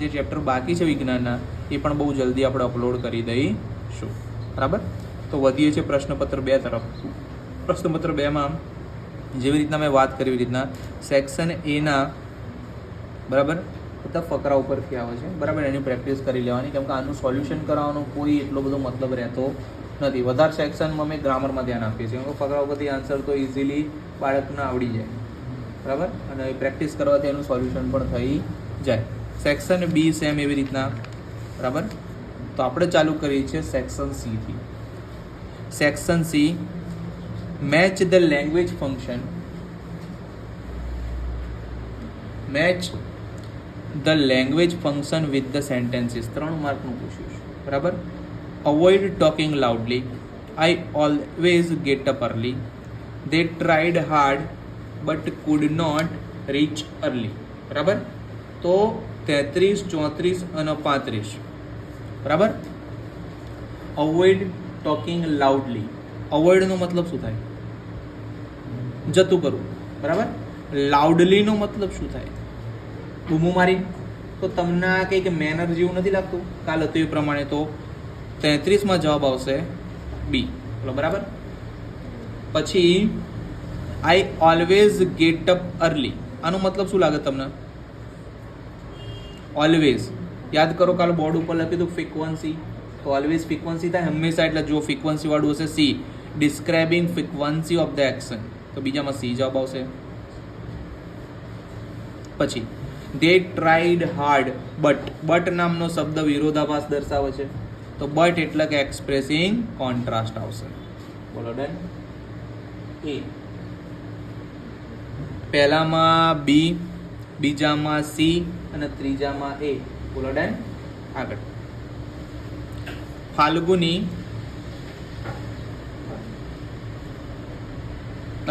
જે ચેપ્ટર બાકી છે વિજ્ઞાનના, એ પણ બહુ જલ્દી આપણે અપલોડ કરી દઈશું. બરાબર? તો વધીએ છીએ પ્રશ્નપત્ર બે તરફ. પ્રશ્નપત્ર બેમાં જેવી રીતના મેં વાત કરી, એવી રીતના સેક્શન એના બરાબર? બધા ફકરા ઉપરથી આવે છે. બરાબર? એની પ્રેક્ટિસ કરી લેવાની. કેમ કે આનું સોલ્યુશન કરાવવાનો કોઈ એટલો બધો મતલબ રહેતો નથી. વધારે સેક્શનમાં અમે ગ્રામરમાં ધ્યાન આપીએ છીએ. કેમ કે ફકરા ઉપરથી આન્સર તો ઇઝીલી બાળકને આવડી જાય. બરાબર? અને એ પ્રેક્ટિસ કરવાથી એનું સોલ્યુશન પણ થઈ જાય. સેક્શન બી સેમ એવી રીતના, બરાબર? તો આપણે ચાલુ કરીએ છીએ section સીથી section C match the language function match the language function with the sentences ત્રણ માર્કનું પૂછ્યું છે, બરાબર? Avoid talking loudly I always get up early they tried hard but could not reach early બરાબર? તો તેત્રીસ, ચોત્રીસ અને પાંત્રીસ. બરાબર? અવોઇડ ટોકિંગ લાઉડલી અવોઇડનો મતલબ શું થાય? જતું કરવું. બરાબર? લાઉડલીનો મતલબ શું થાય? બૂમો મારી તો તમને આ કંઈક મેનર જેવું નથી લાગતું? કાલ હતું એ પ્રમાણે તો તેત્રીસમાં જવાબ આવશે બી બોલો, બરાબર? પછી I always get up early આનો મતલબ શું લાગે તમને? ઓલવેઝ યાદ કરો કાલે બોર્ડ ઉપર લખ્યું હતું ફ્રિકવન્સી તો ઓલવેઝ ફ્રિકવન્સી થાય હંમેશા એટલે જો ફ્રીક્વન્સી વાળું હશે C describing frequency of the action તો બીજામાં સી જવાબ આવશે. પછી they tried hard but but નામનો શબ્દ વિરોધાભાસ દર્શાવે છે. તો બટ એટલે કે એક્સપ્રેસિંગ કોન્ટ્રાસ્ટ આવશે. બોલો ડન એ પહેલામાં બી બીજામાં સી અને ત્રીજામાં એ. બોલો, ડન? આગળ. ફાલ્ગુની.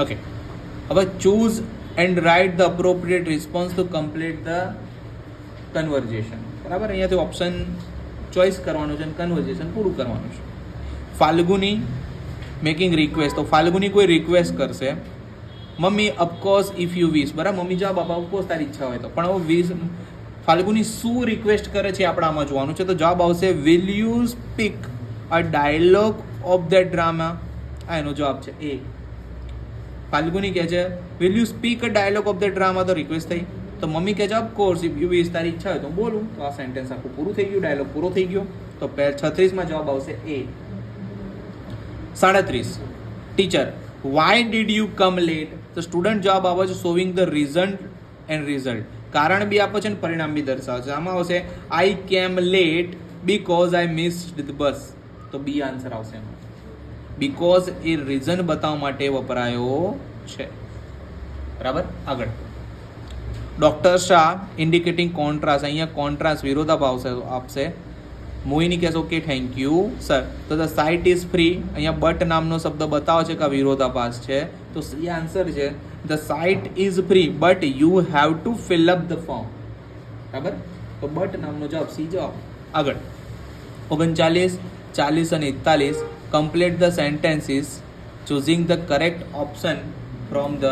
ઓકે હવે choose and write the appropriate response to complete the conversation બરાબર? અહીંયાથી ઓપ્શન ચોઇસ કરવાનું છે અને કન્વર્ઝેશન પૂરું કરવાનું છે. ફાલ્ગુની મેકિંગ રિક્વેસ્ટ તો ફાલ્ગુની કોઈ રિક્વેસ્ટ કરશે. Mummy of course if you wish બરાબર? મમ્મી જવાબ આપા ઓફકોર્સ તારી ઈચ્છા હોય તો. પણ હવે વિશ ફાલ્ગુની શું રિક્વેસ્ટ કરે છે આપણે આમાં જોવાનું છે. તો જવાબ આવશે will you speak a dialogue of the drama આ એનો જવાબ છે એ. ફાલ્ગુની કહે છે will you speak a dialogue of the drama તો રિક્વેસ્ટ થઈ. તો મમ્મી કહે છે ઓફકોર્સ ઇફ યુ વીસ તારી ઈચ્છા હોય તો બોલું. તો આ સેન્ટેન્સ આખું પૂરું થઈ ગયું ડાયલોગ પૂરો થઈ ગયો. તો છત્રીસમાં જવાબ આવશે એ. સાડત્રીસ. Teacher why did you come late તો સ્ટુડન્ટ જવાબ આવે છે showing the reason and result કારણ બી આપો છે ને, પરિણામ બી દર્શાવે છે. આમાં આવશે I came late because I missed the bus તો બી આન્સર આવશે એમાં. બીકોઝ એ રીઝન બતાવવા માટે વપરાયો છે. બરાબર? આગળ. ડોક્ટર શાહ ઇન્ડિકેટિંગ કોન્ટ્રાસ્ટ અહીંયા કોન્ટ્રાસ્ટ વિરોધાભાસ આપશે. મોહિની કહેશો ઓકે થેન્ક યુ સર તો ધ સાઇટ ઇઝ ફ્રી અહીંયા બટ નામનો શબ્દ બતાવે છે કે આ વિરોધાભાસ છે. તો સી આન્સર છે. The site is free but you have to fill up the form બરાબર? તો બટ નામનો જવાબ સી જવાબ. આગળ. ઓગણચાલીસ, ચાલીસ અને એકતાલીસ complete the sentences choosing the correct option from the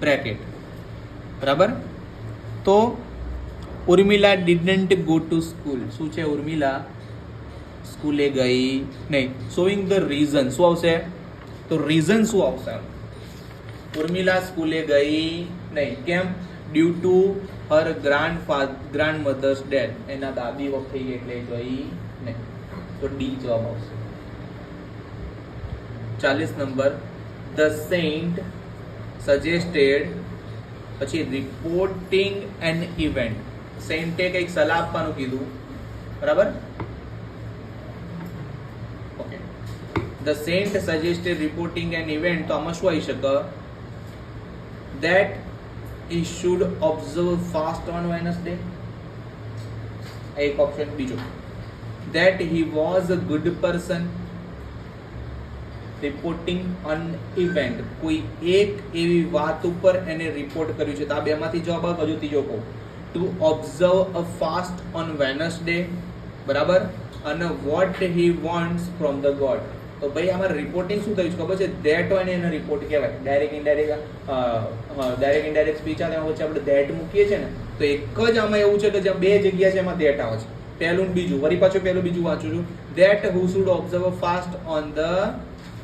bracket બરાબર? તો Urmila didn't go to school શું છે ઉર્મિલા? સ્કૂલે ગઈ નહીં. શોઈંગ ધ રીઝન શું આવશે? તો રીઝન શું આવશે? ઉર્મિલા સ્કૂલે ગઈ નહીં. કેમ? Due to her grand grand mother's death એના દાદી વખત એટલે ગઈ નહીં. તો ડી જવાબ આવશે. ચાલીસ નંબર. ધ સેન્ટ સજેસ્ટેડ પછી રિપોર્ટિંગ એન ઇવેન્ટ સેન્ટે કંઈક સલાહ આપવાનું કીધું. બરાબર? Okay the saint suggested reporting an event તો આમાં શું આવી શકે? That he should observe fast on Wednesday? એક ઓપ્શન બીજો that he was a good person reporting an event કોઈ એક એવી વાત ઉપર એને રિપોર્ટ કર્યું છે તો આ બેમાંથી જવાબ આવે હજુ ત્રીજો કહું to observe a fast on Wednesday બરાબર અને what he wants from the god તો ભાઈ આમાં રિપોર્ટિંગ શું થયું છે ખબર છે? ધેટ હોય ને એને રિપોર્ટ કહેવાય. Direct indirect direct indirect speech આવે એમાં વચ્ચે આપણે ધેટ મૂકીએ છીએ ને, તો એક જ આમાં એવું છે કે જ્યાં બે જગ્યા છે એમાં દેટ આવે છે. પહેલું બીજું. વળી પાછું પહેલું બીજું વાંચું છું. That who should observe fast on the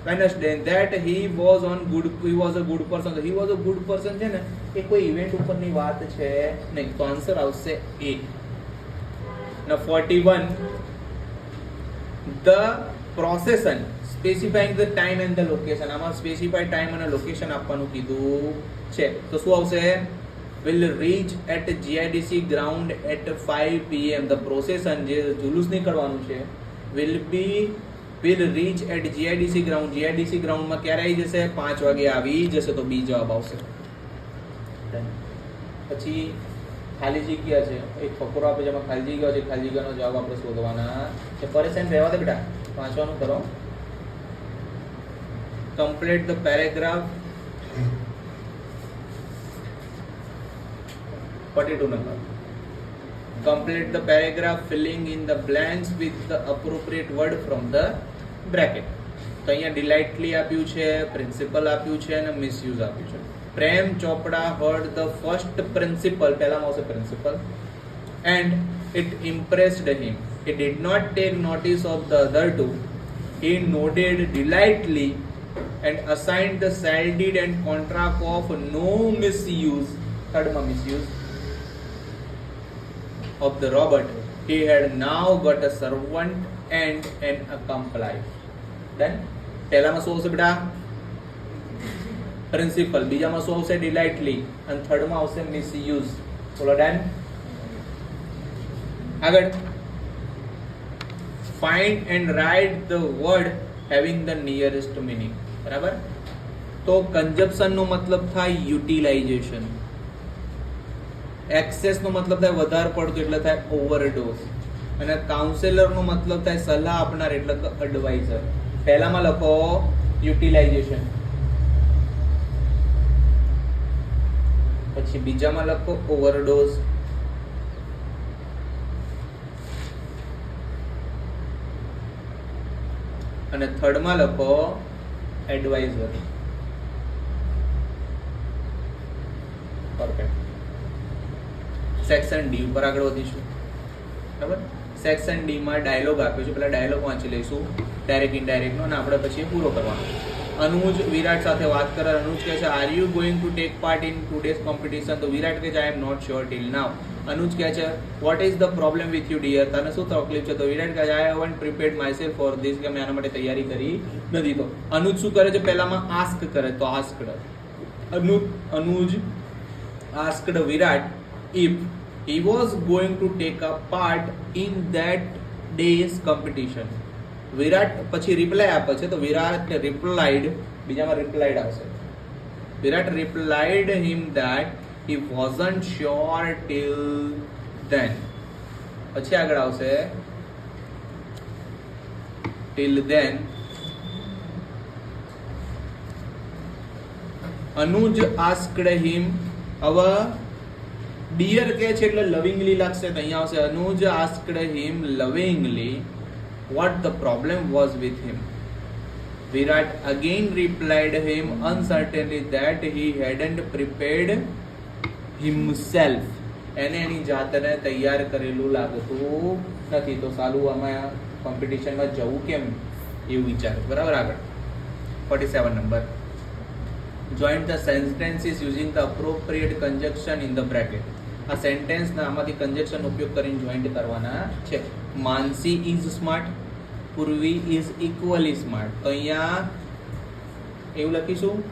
Wednesday that he was on good he was a good person he was a good person છે ને, એ કોઈ ઇવેન્ટ ઉપરની વાત છે નહીં. તો આન્સર આવશે એ. ના forty one the procession specifying the time and the location આમાં સ્પેસિફાઈડ ટાઈમ અને લોકેશન આપવાનું કીધું છે. તો શું આવશે? Will reach at GIDC ground at five PM the procession જે જુલુસ નીકળવાનું છે will be will reach at GIDC ground GIDC ગ્રાઉન્ડમાં ક્યારે આવી જશે? પાંચ વાગે આવી જશે, તો બી જવાબ આવશે. પછી ખાલી જગ્યા છે. એક ફકરો આપે જેમાં ખાલી જગ્યા છે, ખાલી જગ્યાનો જવાબ આપણે શોધવાના છે. પરેશાન રહેવા દે બેટા. વાંચવાનું કરો. The paragraph forty two number complete the paragraph filling in the blanks with the appropriate word from the bracket તો અહીંયા ડિલાઇટલી આપ્યું છે પ્રિન્સિપલ આપ્યું છે અને મિસયુઝ આપ્યું છે પ્રેમ ચોપડા હર્ડ ધ ફર્સ્ટ પ્રિન્સિપલ પહેલામાં આવશે principal and it impressed him he did not take notice of the other two he nodded delightedly and assigned the saldied and contract of no misuse thirdમાં misuse of the Robert, he had now got a servant and an accomplice. Then, પહેલામાં શું આવશે બેટા principal બીજામાં શું આવશે ડિલાઇટલી અને થર્ડમાં આવશે misuse બોલો ડન આગળ find and write the word having the nearest meaning બરાબર? તો કન્જપ્શન નો મતલબ થાય યુટિલાઇઝેશન એક્સેસ નો મતલબ થાય વધારે પડતો એટલે થાય ઓવરડોઝ અને કાઉન્સેલર નો મતલબ થાય સલાહ આપનાર એટલે એડવાઇઝર પહેલામાં લખો યુટિલાઇઝેશન પછી બીજામાં લખો ઓવરડોઝ અને થર્ડમાં લખો એડવાઇઝર પરફેક્ટ સેક્શન ડી ઉપર આગળ વધીશું. બરાબર? સેક્શન ડી માં ડાયલોગ આપ્યો છે. પેલા ડાયલોગ વાંચી લઈશું. ડાયરેક્ટ ઇનડાયરેક્ટ નો. અને આપણે પછી પૂરો કરવાનો. અનુજ વિરાટ સાથે વાત કરે. અનુજ કહે છે are you going to take part in today's competition તો વિરાટ કહે છે I am not sure till now Anuj કહે છે what is the problem with you dear તને શું તકલીફ છે? તો વિરાટ કહે છે I haven't prepared myself for this કે મેં આના માટે તૈયારી કરી નથી. તો અનુજ શું કરે છે? પહેલામાં આસ્ક કરે. તો asked Anuj Anuj asked Virat if he was going to take a part in that day's competition. Virat પછી રિપ્લાય આપે છે. તો વિરાટ રિપ્લાઇડ બીજામાં રિપ્લાઇડ આવશે. Virat replied him that he wasn't sure till then પછી આગળ આવશે. Till then Anuj asked him હવે ડિયર કે છે એટલે લવિંગલી લાગશે તો અહીંયા આવશે. Anuj asked him lovingly, what the problem was with him? Virat again replied him, uncertainly that he hadn't prepared himself. એને એની જાતને તૈયાર કરેલું લાગતું નથી. તો સાલું આમાં કોમ્પિટિશનમાં જવું કેમ? એવું વિચાર. બરાબર આગળ. Forty seven number joint the sentences using the appropriate conjunction in the bracket આ સેન્ટેન્સના આમાંથી conjunction ઉપયોગ કરીને જોઈન્ટ કરવાના છે. Mansi is smart Purvi is equally smart તો અહીંયા એવું લખીશું.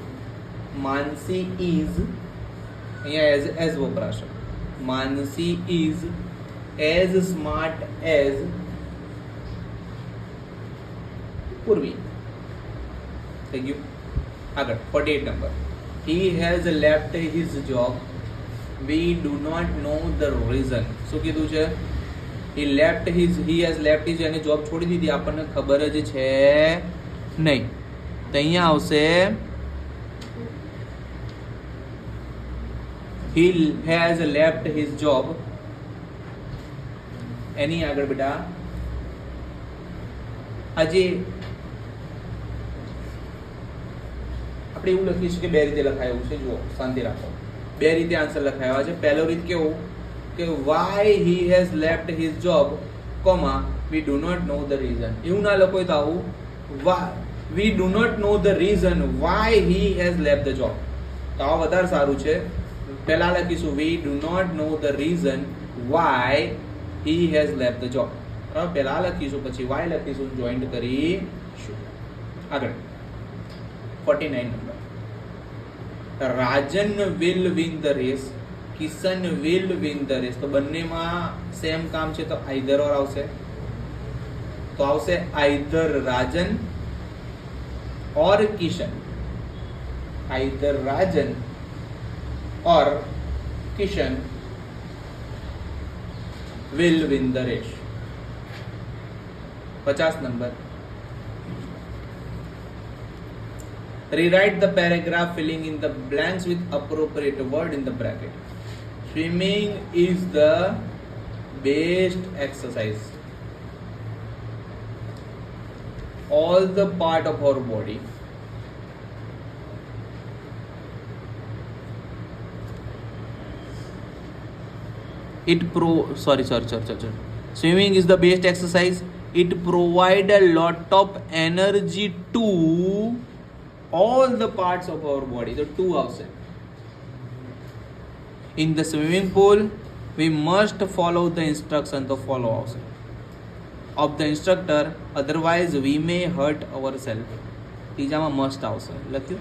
માનસી ઇઝ અહીંયા એઝ એઝ વપરાશે. Mansi is as smart as Purvi થઈ ગયું આગળ forty eight number he has left his job we do not know the reason શું કીધું છે? He left his he has left his any job છોડી દીધી. આપણને ખબર જ છે નહીં. તો અહીંયા આવશે he has left his job એની આગળ બેટા? આજે આપણે એવું લખીશું કે બે રીતે લખાયું છે, જુઓ, શાંતિ રાખો. બે રીતે આન્સર લખાયો છે. પહેલો રીત કેવું? કે why he has left his job comma we do not know the reason એવું ના લખો તો આવું. We do not know the reason why he has left the job તો આ વધારે સારું છે. પહેલા લખીશું we do not know the reason why he has left the job બરાબર પહેલા લખીશું પછી વાય લખીશું જોઈન્ટ કરીશું આગળ 49 number Rajan will win the race Kishan will win the race તો બંનેમાં સેમ કામ છે તો આઈધર ઓર આવશે તો આવશે either Rajan or Kishan either Rajan or Kishan will win the race. 50 number. Rewrite the paragraph filling in the blanks with appropriate word in the bracket. Swimming is the best exercise. All the part of our body It pro sorry sorry sorry sorry. sorry. Swimming is the best exercise. It provide a lot of energy to all the parts of our body the two આવશે in the swimming pool we must follow the instruction to follow આવશે of the instructor otherwise we may hurt ourselves ત્રીજામાં must આવશે લખ્યું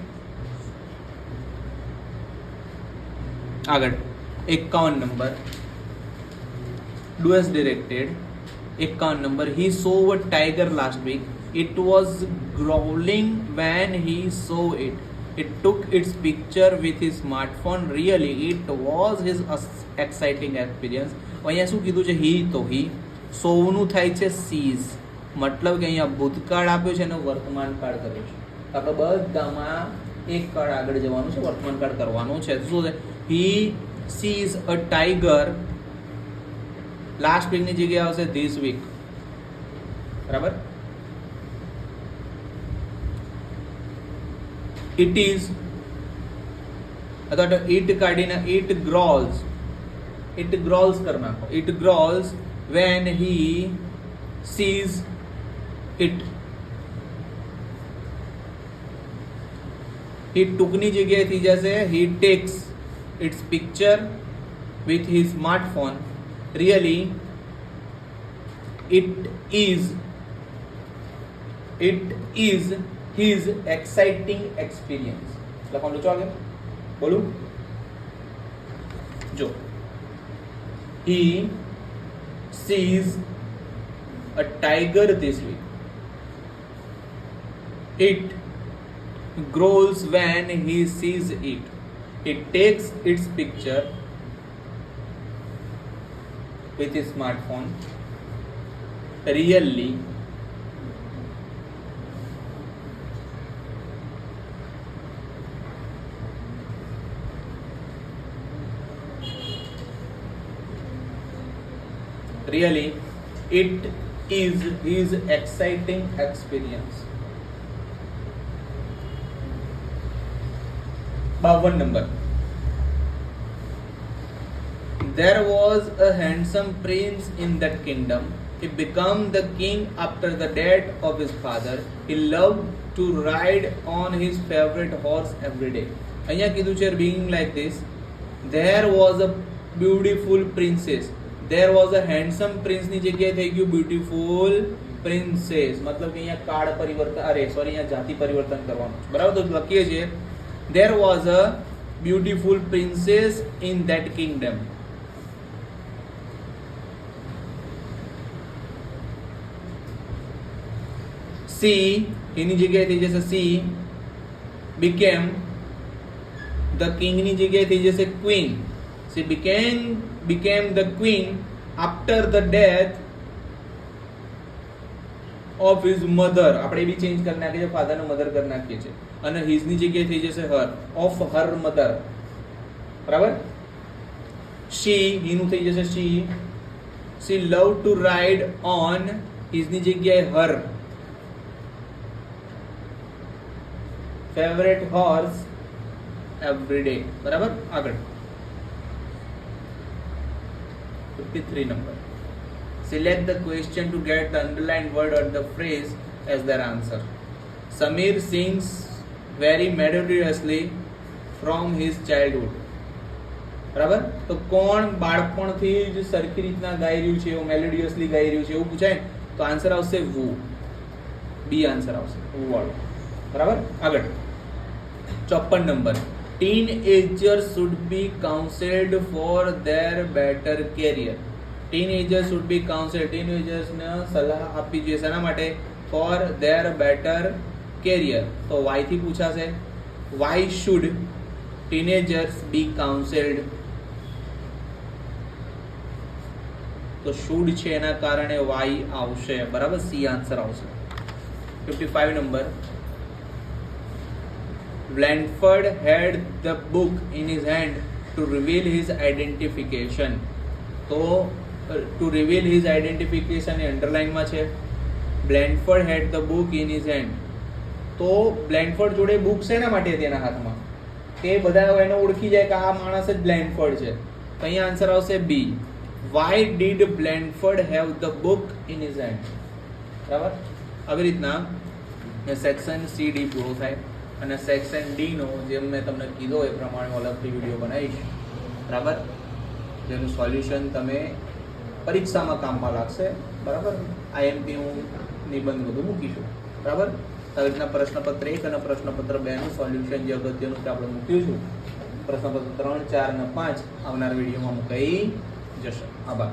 આગળ એકાવન નંબર do as directed એકાવન number saw a tiger last week it was growling when he saw it it took its picture with his smartphone really it was his as- exciting experience અહીંયા શું કીધું છે હી તો હી સોનું થાય છે સીઝ મતલબ કે અહીંયા ભૂતકાળ આપ્યો છે અને વર્તમાન કાળ કર્યો છે આપણે બધામાં એક કાળ આગળ જવાનું છે વર્તમાન કાળ કરવાનું છે શું છે he sees a tiger last વીકની જગ્યાએ આવશે ધીસ વીક બરાબર? ઇટ ઇઝ અથવા તો ઇટ કાઢીને ઇટ ગ્રોલ્સ. ઇટ ગ્રોલ્સ કરી નાખો. It growls when he sees it he ટૂંકની જગ્યાએ થઈ જશે. He takes its picture with he smartphone really it is it is his exciting experience લખવાનું ચાલે બોલું જો he sees a tiger this week it grows when he sees it it takes its picture with his smartphone really really it is is exciting experience बावन number. There was a handsome prince in that kingdom. He became the king after the death of his father. He loved to ride on his favorite horse every day. અહીંયા કીધું છે being like this. There was a beautiful princess. There was a handsome prince ની જગ્યાએ થઈ ગયું beautiful princess. મતલબ કે અહીંયા કાળ પરિવર્તન અરે સોરી અહીંયા જાતિ પરિવર્તન કરવાનું છે બરાબર તો લખીએ છીએ There was a beautiful princess in that kingdom. She એની જગ્યાએ થઈ જશે સી બીકેમ ધ કિંગની જગ્યાએ થઈ જશે queen she became became the queen after the death of his mother આપણે બી ચેન્જ કરી નાખીએ છીએ ફાધરનું મધર કરી નાખીએ છીએ. અને હિઝની જગ્યાએ થઈ જશે હર ઓફ હર મધર બરાબર? શી હીનું થઈ જશે she she love to ride on હિઝની જગ્યાએ her favourite horse every day બરાબર? આગળ. Fifty three number select the question to get the underline word or the phrase as their answer Sameer sings very melodiously from his childhood બરાબર? તો કોણ બાળપણથી જ સરખી રીતના ગાઈ રહ્યું છે, એવું મેલોડિયસલી ગાઈ રહ્યું છે, એવું પૂછાય તો આન્સર આવશે વુ બી આન્સર આવશે. વુ વાળો. બરાબર? આગળ. ચોપન number. Teenager should be counselled for their better career teenager should be counselled tin એજર્સને સલાહ આપવી જોઈએ શેના માટે? ફોર ધેર બેટર કેરિયર તો વાયથી પૂછાશે. Why should teenagers be counselled તો શુડ છે એના કારણે વાય આવશે. બરાબર? સી આન્સર આવશે. Fifty five number. Blandford had the book in his hand to reveal his identification. તો ટુ રિવીલ હિઝ આઈડેન્ટિફિકેશન એ અંડરલાઇનમાં છે. Blandford had the book in his hand તો બ્લેન્ડફર્ડ જોડે બુક શેના માટે તેના હાથમાં? તે બધા એને ઓળખી જાય કે આ માણસ જ બ્લેન્ડફર્ડ છે. તો અહીંયા આન્સર આવશે B why did Blandford have the book in his hand બરાબર? આવી રીતના સેક્શન સી ડી પૂરો થાય. અને સેક્શન ડીનો જેમ મેં તમને કીધો એ પ્રમાણે અલગથી વીડિયો બનાવીશ. બરાબર? જેનું સોલ્યુશન તમે પરીક્ષામાં કામમાં લાગશે. બરાબર? આઈએમપી હું નિબંધ બધું મૂકીશું. બરાબર? આવી રીતના પ્રશ્નપત્ર એક અને પ્રશ્નપત્ર બેનું સોલ્યુશન જે અગત્યનું છે, આપણે મૂક્યું છું પ્રશ્નપત્ર ત્રણ, ચાર અને પાંચ આવનાર વિડીયોમાં મૂકાઈ જશે. આભાર.